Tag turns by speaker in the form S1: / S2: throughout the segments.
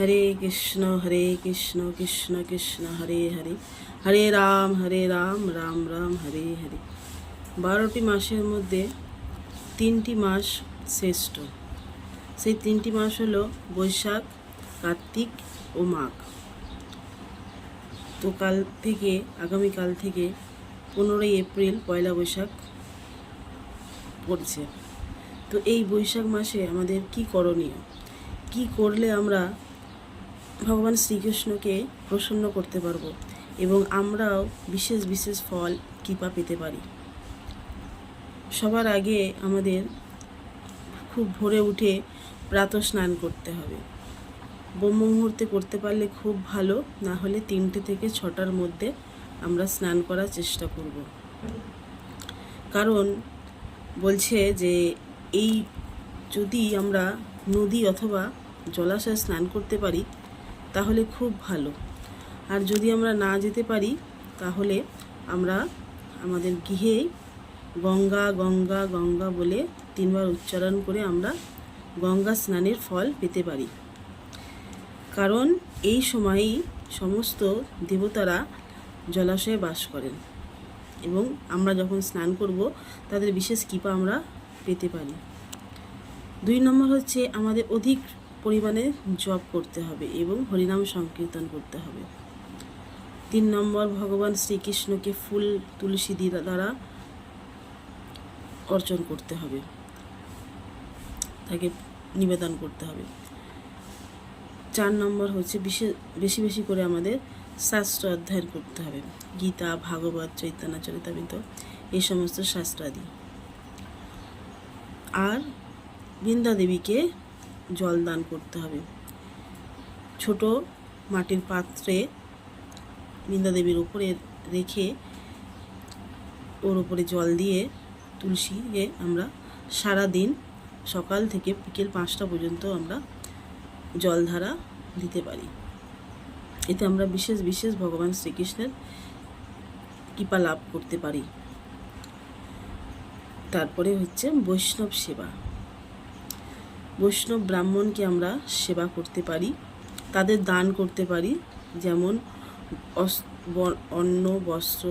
S1: হরে কৃষ্ণ হরে কৃষ্ণ কৃষ্ণ কৃষ্ণ হরে হরে হরে রাম হরে রাম রাম রাম হরে হরে বারোটি মাসের মধ্যে তিনটি মাস শ্রেষ্ঠ সেই তিনটি মাস হলো বৈশাখ কার্তিক ও মাঘ তো কাল থেকে আগামীকাল থেকে পনেরোই এপ্রিল পয়লা বৈশাখ পড়ছে তো এই বৈশাখ মাসে আমাদের কি করণীয় কি করলে আমরা ভগবান শ্রীকৃষ্ণকে প্রসন্ন করতে পারবো এবং আমরাও বিশেষ বিশেষ ফল কৃপা পেতে পারি সবার আগে আমাদের খুব ভোরে উঠে প্রাত স্নান করতে হবে ব্রহ্ম মুহূর্তে করতে পারলে খুব ভালো না হলে তিনটে থেকে ছটার মধ্যে আমরা স্নান করার চেষ্টা করব কারণ বলছে যে এই যদি আমরা নদী অথবা জলাশয়ে স্নান করতে পারি তাহলে খুব ভালো আর যদি আমরা না যেতে পারি তাহলে আমরা আমাদের গৃহেই গঙ্গা গঙ্গা গঙ্গা বলে তিনবার উচ্চারণ করে আমরা গঙ্গা স্নানের ফল পেতে পারি কারণ এই সময়েই সমস্ত দেবতারা জলাশয়ে বাস করেন এবং আমরা যখন স্নান করব তাদের বিশেষ কৃপা আমরা পেতে পারি দুই নম্বর হচ্ছে আমাদের অধিক পরিমাণে জপ করতে হবে এবং হরিনাম সংকীর্তন করতে হবে তিন নম্বর ভগবান শ্রীকৃষ্ণকে ফুল তুলসী দ্বারা অর্জন করতে হবে তাকে নিবেদন করতে হবে চার নম্বর হচ্ছে বিশেষ বেশি বেশি করে আমাদের শাস্ত্র অধ্যয়ন করতে হবে গীতা ভাগবত চৈতন্য চরিতাবিত এই সমস্ত শাস্ত্রাদি আর বৃন্দাদেবীকে জল দান করতে হবে ছোট মাটির পাত্রে বৃন্দাদেবীর উপরে রেখে ওর উপরে জল দিয়ে তুলসীকে আমরা সারা দিন সকাল থেকে বিকেল পাঁচটা পর্যন্ত আমরা জলধারা দিতে পারি এতে আমরা বিশেষ বিশেষ ভগবান শ্রীকৃষ্ণের কৃপা লাভ করতে পারি তারপরে হচ্ছে বৈষ্ণব সেবা বৈষ্ণব ব্রাহ্মণকে আমরা সেবা করতে পারি তাদের দান করতে পারি যেমন অন্ন বস্ত্র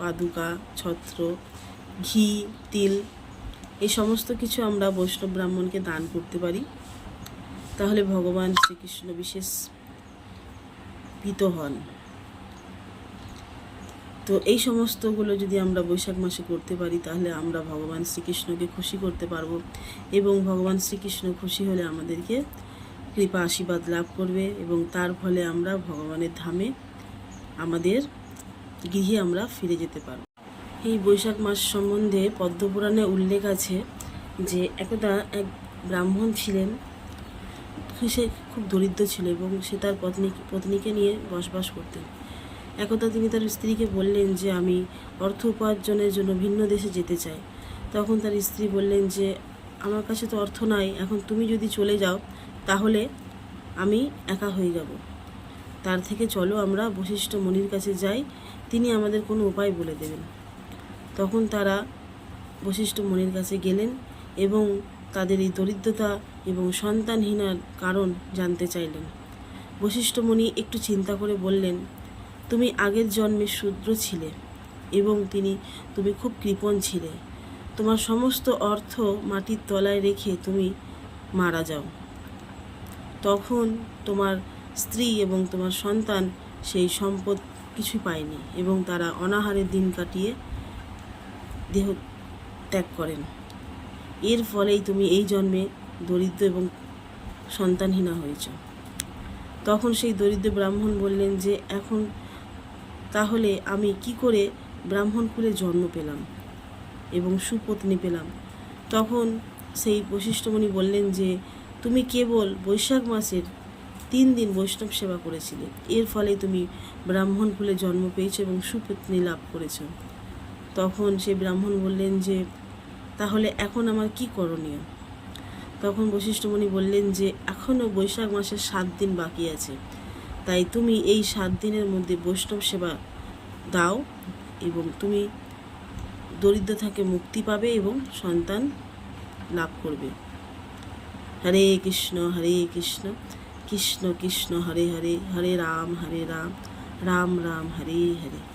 S1: পাদুকা ছত্র ঘি তিল এই সমস্ত কিছু আমরা বৈষ্ণব ব্রাহ্মণকে দান করতে পারি তাহলে ভগবান শ্রীকৃষ্ণ বিশেষ ভীত হন তো এই সমস্তগুলো যদি আমরা বৈশাখ মাসে করতে পারি তাহলে আমরা ভগবান শ্রীকৃষ্ণকে খুশি করতে পারবো এবং ভগবান শ্রীকৃষ্ণ খুশি হলে আমাদেরকে কৃপা আশীর্বাদ লাভ করবে এবং তার ফলে আমরা ভগবানের ধামে আমাদের গৃহে আমরা ফিরে যেতে পারব এই বৈশাখ মাস সম্বন্ধে পদ্মপুরাণে উল্লেখ আছে যে একদা এক ব্রাহ্মণ ছিলেন সে খুব দরিদ্র ছিল এবং সে তার পত্নী পত্নীকে নিয়ে বসবাস করতেন একদা তিনি তার স্ত্রীকে বললেন যে আমি অর্থ উপার্জনের জন্য ভিন্ন দেশে যেতে চাই তখন তার স্ত্রী বললেন যে আমার কাছে তো অর্থ নাই এখন তুমি যদি চলে যাও তাহলে আমি একা হয়ে যাব তার থেকে চলো আমরা বশিষ্ঠ মনির কাছে যাই তিনি আমাদের কোনো উপায় বলে দেবেন তখন তারা বশিষ্ঠ মনির কাছে গেলেন এবং তাদের এই দরিদ্রতা এবং সন্তানহীনার কারণ জানতে চাইলেন বশিষ্ঠ মনি একটু চিন্তা করে বললেন তুমি আগের জন্মে শূদ্র ছিলে এবং তিনি তুমি খুব কৃপণ ছিলে তোমার সমস্ত অর্থ মাটির তলায় রেখে তুমি মারা যাও তখন তোমার স্ত্রী এবং তোমার সন্তান সেই সম্পদ কিছু পায়নি এবং তারা অনাহারে দিন কাটিয়ে দেহ ত্যাগ করেন এর ফলেই তুমি এই জন্মে দরিদ্র এবং সন্তানহীনা হয়েছ তখন সেই দরিদ্র ব্রাহ্মণ বললেন যে এখন তাহলে আমি কি করে ব্রাহ্মণকুলে জন্ম পেলাম এবং সুপত্নী পেলাম তখন সেই বশিষ্ঠমণি বললেন যে তুমি কেবল বৈশাখ মাসের তিন দিন বৈষ্ণব সেবা করেছিলে এর ফলে তুমি ব্রাহ্মণ কুলে জন্ম পেয়েছ এবং সুপত্নী লাভ করেছ তখন সে ব্রাহ্মণ বললেন যে তাহলে এখন আমার কি করণীয় তখন বশিষ্ঠমণি বললেন যে এখনও বৈশাখ মাসের সাত দিন বাকি আছে তাই তুমি এই সাত দিনের মধ্যে বৈষ্ণব সেবা দাও এবং তুমি দরিদ্র থাকে মুক্তি পাবে এবং সন্তান লাভ করবে হরে কৃষ্ণ হরে কৃষ্ণ কৃষ্ণ কৃষ্ণ হরে হরে হরে রাম হরে রাম রাম রাম হরে হরে